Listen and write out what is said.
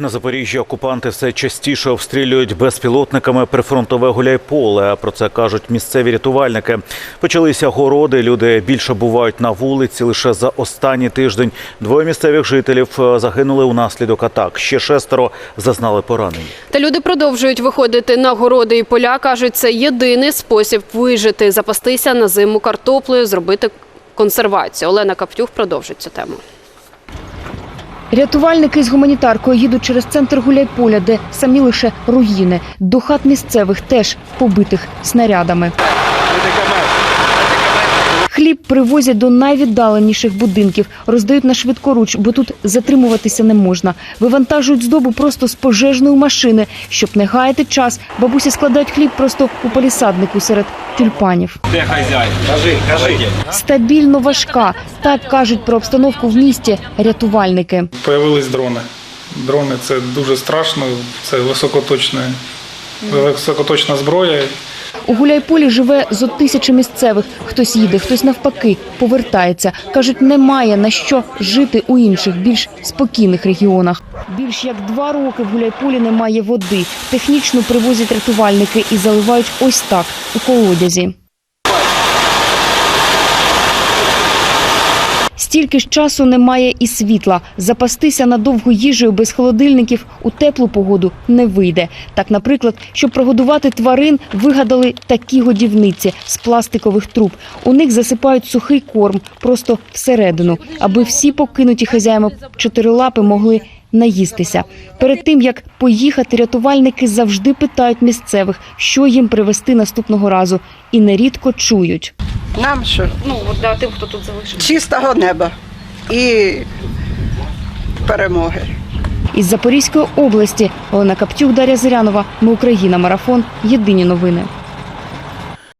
На Запоріжжі окупанти все частіше обстрілюють безпілотниками прифронтове гуляйполе. Про це кажуть місцеві рятувальники. Почалися городи. Люди більше бувають на вулиці. Лише за останній тиждень двоє місцевих жителів е, загинули унаслідок атак. Ще шестеро зазнали поранень. Та люди продовжують виходити на городи і поля. кажуть, це єдиний спосіб вижити, запастися на зиму картоплею, зробити консервацію. Олена Каптюх продовжить цю тему. Рятувальники з гуманітаркою їдуть через центр Гуляйполя, де самі лише руїни. До хат місцевих теж побитих снарядами. Хліб привозять до найвіддаленіших будинків, роздають на швидкоруч, бо тут затримуватися не можна. Вивантажують здобу просто з пожежної машини. Щоб не гаяти час, бабусі складають хліб просто у палісаднику серед тюльпанів. Де? Кажи, кажи. Стабільно важка. Так кажуть про обстановку в місті рятувальники. Появились дрони. Дрони це дуже страшно, це високоточна, високоточна зброя. У Гуляйполі живе зо тисячі місцевих. Хтось їде, хтось навпаки повертається. Кажуть, немає на що жити у інших, більш спокійних регіонах. Більш як два роки в Гуляйполі немає води. Технічно привозять рятувальники і заливають ось так у колодязі. Стільки ж часу немає і світла. Запастися надовго їжею без холодильників у теплу погоду не вийде. Так, наприклад, щоб прогодувати тварин, вигадали такі годівниці з пластикових труб. У них засипають сухий корм просто всередину, аби всі покинуті хазяями чотирилапи могли наїстися. Перед тим як поїхати, рятувальники завжди питають місцевих, що їм привезти наступного разу, і нерідко чують. Нам що? Ну от для тим, хто тут залишився. Чистого неба і перемоги. Із Запорізької області Олена Каптюк, Дар'я Зирянова. Ми Україна. Марафон. Єдині новини.